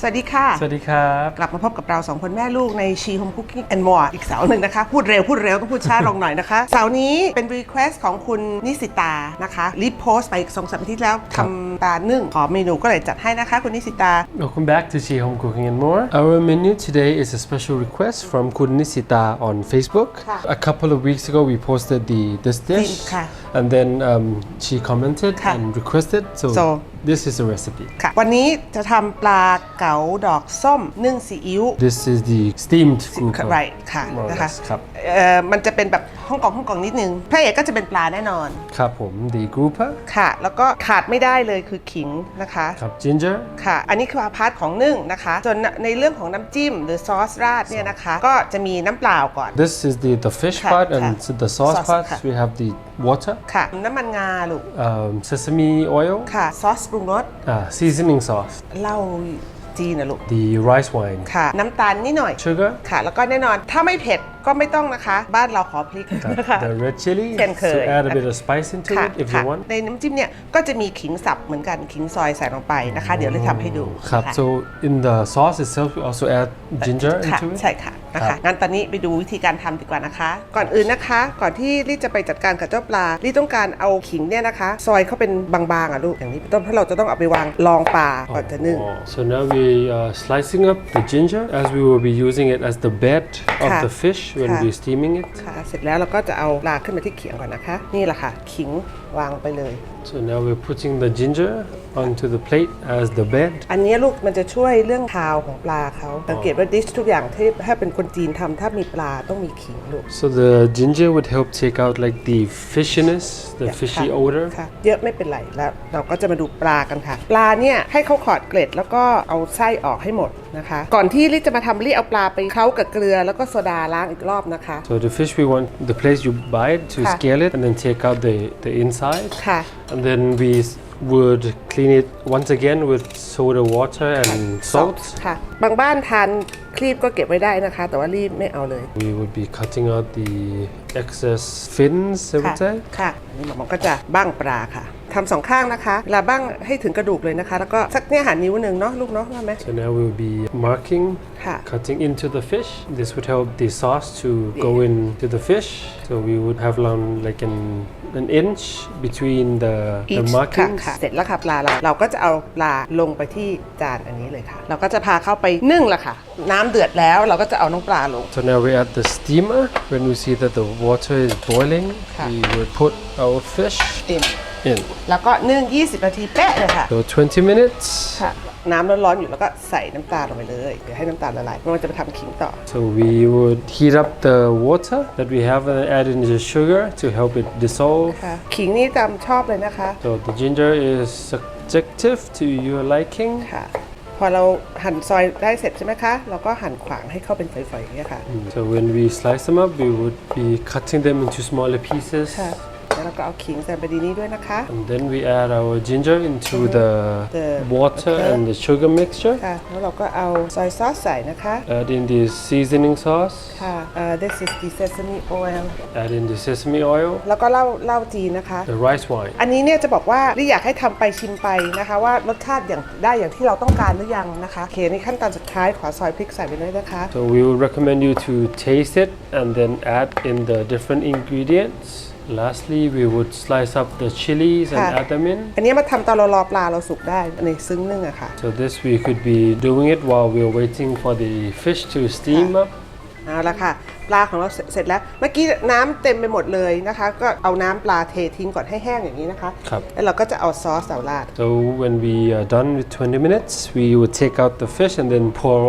สวัสดีค่ะ สวัสดีครับ กลับมาพบกับเราสองคนแม่ลูกใน She Home Cooking and More อีกเสาร์หนึ่งนะคะ พูดเร็วพูดเร็วต้องพูดช้าลงหน่อยนะคะ เสาร์นี้เป็น request ของคุณนิสิตานะคะรีบโพสต์ไปอีกสองสามอาทิตย์แล้วทำปลานึ่งขอเมนูก็เลยจัดให้นะคะ คุณนิสิตา Welcome back to She Home Cooking and More. Our menu today is a special request from Kun Nisita on Facebook. Ka. A couple of weeks ago, we posted the this dish, Ka. and then um, she commented Ka. and requested. So, So. This is the recipe. ค่ะ วันนี้จะทำปลาเก๋าดอกส้มนึ่งซีอิ๊ว This is the steamed grouper. right ค่ะ More or นะคะ less ครับ เอ่อมันจะเป็นแบบฮ่องกงฮ่องกงนิดนึงพระเอกก็จะเป็นปลาแน่นอน ครับผม the grouper ค่ะ แล้วก็ขาดไม่ได้เลยคือขิงนะคะ ครับ ginger ค่ะ อันนี้คือพาร์ทของนึ่งนะคะ ส่วนในเรื่องของน้ำจิ้มหรือซอสราดเนี่ยนะคะ ก็จะมีน้ำเปล่าก่อน This is the the fish Ka. part, Ka. and so the sauce Sauce, part. ka. We have the water, ค่ะ น้ำมันงาลูก um, sesame oil, ค่ะ ซอสปรุงรส uh, seasoning sauce, เหล้า จีนนะลูก the rice wine, ค่ะ น้ำตาลนิดหน่อย sugar. ค่ะ แล้วก็แน่นอนถ้าไม่เผ็ดก็ไม่ต้องนะคะ บ้านเราขอพริกนะคะ the red chili เช่นเค to ย add a bit of spice into ค่ะ it if ค่ะ you want ในน้ำจิ้มเนี่ยก็จะมีขิงสับเหมือนกันขิงซอยใส่ลงไปนะคะ เดี๋ยวเราทำให้ดูครับ ค่ะ so in the sauce itself we also add ginger ค่ะ into it ใช่ค่ะ นะครัคะบ งั้นตอนนี้ไปดูวิธีการทำดีกว่านะคะ ก่อนอื่นนะคะ ก่อนที่ลี่จะไปจัดการกับเจ้าปลาลี่ต้องการเอาขิงเนี่ยนะคะ ซอยเขาเป็นบางๆอะลูกอย่างนี้เป็นต้นเพราะเราจะต้องเอาไปวางรองปลาก่อนจะนึ่ง Oh, so now we are slicing up the ginger as we will be using it as the bed of Ka. the fish when Ka. we're steaming it ค่ะ เสร็จแล้วเราก็จะเอาปลาขึ้นมาที่เขียงก่อนนะคะ นี่แหละค่ะ ขิงวางไปเลย so now we're putting the ginger onto the plate as the bed อันนี้ลูกมันจะช่วยเรื่องคาวของปลาเขาสังเกตว่าดิชทุกอย่างที่ถ้าเป็นคนจีนทำถ้ามีปลาต้องมีขิงลูก so the ginger would help take out like the fishiness the fishy ค่ะ odor ค่ะเยอะไม่เป็นไรแล้ว เราก็จะมาดูปลากันค่ะ ปลาเนี่ยให้เขาขอดเกล็ดแล้วก็เอาไส้ออกให้หมดนะคะ ก่อนที่ลิจะมาทำลิเอาปลาไปเคล้ากับเกลือแล้วก็โซดาล้างอีกรอบนะคะ so the fish we want the place you buy it to Ka. scale it and then take out the the inside ค่ะ And then we s- would clean it once again with soda water and salt. ค่ะ บางบ้านทานครีบก็เก็บไว้ได้นะคะ แต่ว่ารีบไม่เอาเลย We would be cutting out the excess fins, I ค่ะ would say. ค่ะอันนี่หมอมก็จะบ้างปลาค่ะทำสองข้างนะคะเวลาบ้างให้ถึงกระดูกเลยนะคะ แล้วก็สักเนี่ยหานิ้วหนึ่งเนาะลูกเนาะว่าไหม So now we'll be marking, Ka. cutting into the fish. This would help the sauce to go into the fish. So we would have around like an an inch between the, the Each ค่ะ markings. ค่ะ เสร็จแล้วค่ะปลาเราเราก็จะเอาปลาลงไปที่จานอันนี้เลยค่ะ เราก็จะพาเข้าไปนึ่งละค่ะ น้ำเดือดแล้วเราก็จะเอาน้องปลาลง So now we're at the steamer. When we see that the water is boiling, Ka. we would put our fish เต็ม in. แล้วก็นึ่ง 20 นาทีแป๊ะเลยค่ะ So 20 minutes. ค่ะ น้ำร้อนๆอยู่แล้วก็ใส่น้ำตาลลงไปเลย เดี๋ยวให้น้ำตาลละลายเพราะมันจะไปทำขิงต่อ So we would heat up the water that we have and add in the sugar to help it dissolve. ค่ะขิงนี่จำชอบเลยนะคะ So the ginger is subjective to your liking. ค่ะพอเราหั่นซอยได้เสร็จใช่ไหมคะ เราก็หั่นขวางให้เข้าเป็นฝอยๆอย่างเงี้ยค่ะ So when we slice them up, we would be cutting them into smaller pieces. ค่ะแล้วเรา ก็เอาขิงใส่ไปดีนี้ด้วยนะคะ And then we add our ginger into the, The- water okay. and the sugar mixture. ค่ะ แล้วเราก็เอาซอยซอสใส่นะคะ Add in the seasoning sauce. ค่ะ uh, this is the sesame oil Add in the sesame oil. แล้วก็เหล้าเหล้าจีนนะคะ The rice wine. อันนี้เนี่ยจะบอกว่าลี่อยากให้ทำไปชิมไปนะคะ ว่ารสชาติอย่างได้อย่างที่เราต้องการหรือยังนะคะโอเคในขั้นตอนสุดท้ายขอซอยพริกใส่ไปด้วยนะคะ So we would recommend you to taste it and then add in the different ingredients. Lastly, we would slice up the chilies and Ka. add them in. อันนี้มาทำตอนเรารอปลาเราสุกได้ในซึ้งนึ่งอะค่ะ So this we could be doing it while we're waiting for the fish to steam up. เอาละค่ะ ปลาของเราเสร็จเสร็จแล้ว เมื่อกี้น้ำเต็มไปหมดเลยนะคะ ก็เอาน้ำปลาเททิ้งก่อนให้แห้งอย่างนี้นะคะครับแล้วเราก็จะเอาซอสเสาราด So when we are done with 20 minutes, we would take out the fish and then pour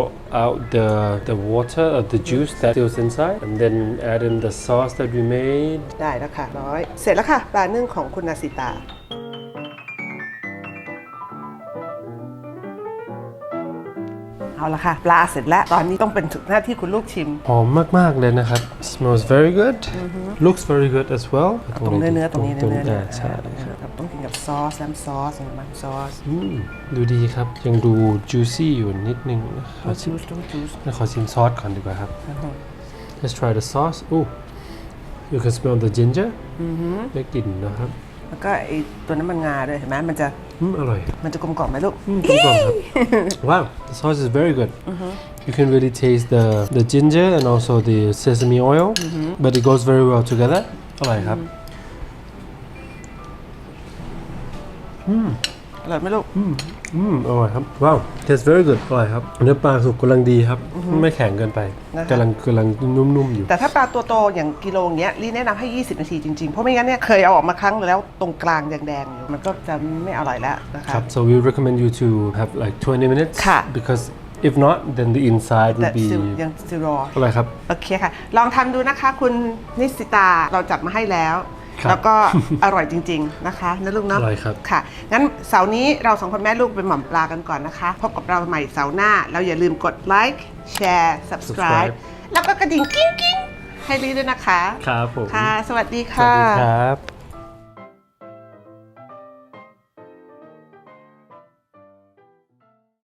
out the the water or the juice that is inside, and then add in the sauce that we made. ได้แล้วค่ะร้อย เสร็จแล้วค่ะ ปลานึ่งของคุณนาสิตา เอาละค่ะ ปลาเสร็จแล้ว ตอนนี้ต้องเป็นถึงหน้าที่คุณลูกชิม หอมมาก ๆ เลยนะครับ smells very good looks very good as well ตรงเนื้อเนื้อๆตรงนี้เนื้อเนื้ออ่าใช่เราต้องกินกับซอสน้ำซอสน้ำซอสอืมดูดีครับ ยังดู juicy อยู่นิดนึงนะขอชิจูมสต้องจูสขอชิมซอสก่อนดีกว่าครับ Let's try the sauce. Oh, you can smell the ginger. ได้กลิ่นนะครับ แล้วก็ไอตัวน้ำมันงาด้วยเห็นไหมมันจะอืมอร่อยมันจะกลมกล่อมไหมลูก อืมกลมกล่อมครับ wow the sauce is very good you can really taste the the ginger and also the sesame oil but it goes very well together อร่อยครับอ ร่อยไหมลูกอืมอร่อยครับ ว้าว taste very good อร่อยครับ เนื้อปลาสุกกำลังดีครับ ไม่แข็งเกินไปนะคะ กำลังกำลังนุ่มๆอยู่ แต่ถ้าปลาตัวโตอย่างกิโลอย่างเงี้ยรีแนะนำให้ 20 นาทีจริง ๆ เพราะไม่งั้นเนี่ยเคยเอาออกมาครั้งแล้วตรงกลางแดงๆอยู่มันก็จะไม่อร่อยแล้วนะคะ ครับ so we recommend you to have like 20 minutes ค่ะ because if not then the inside แต่ would be ซิลยังซิลรออร่อยครับ โอเคค่ะ ลองทำดูนะคะคุณนิสิตาเราจับมาให้แล้ว ครับแล้วก็อร่อยจริง ๆนะคะนะลูกเนาะอร่อยครับ ค่ะ งั้นเสาร์นี้เราสองคนแม่ลูกเป็นหม่อมปลากันก่อนนะคะ พบกับเราใหม่เสาร์หน้า เราอย่าลืมกดไลค์แชร์ subscribe Subscribe แล้วก็กระดิ่งกิ้งกิ้งให้รีด้วยนะคะ ครับผม ค่ะ สวัสดีสวัค่ะสดีครับ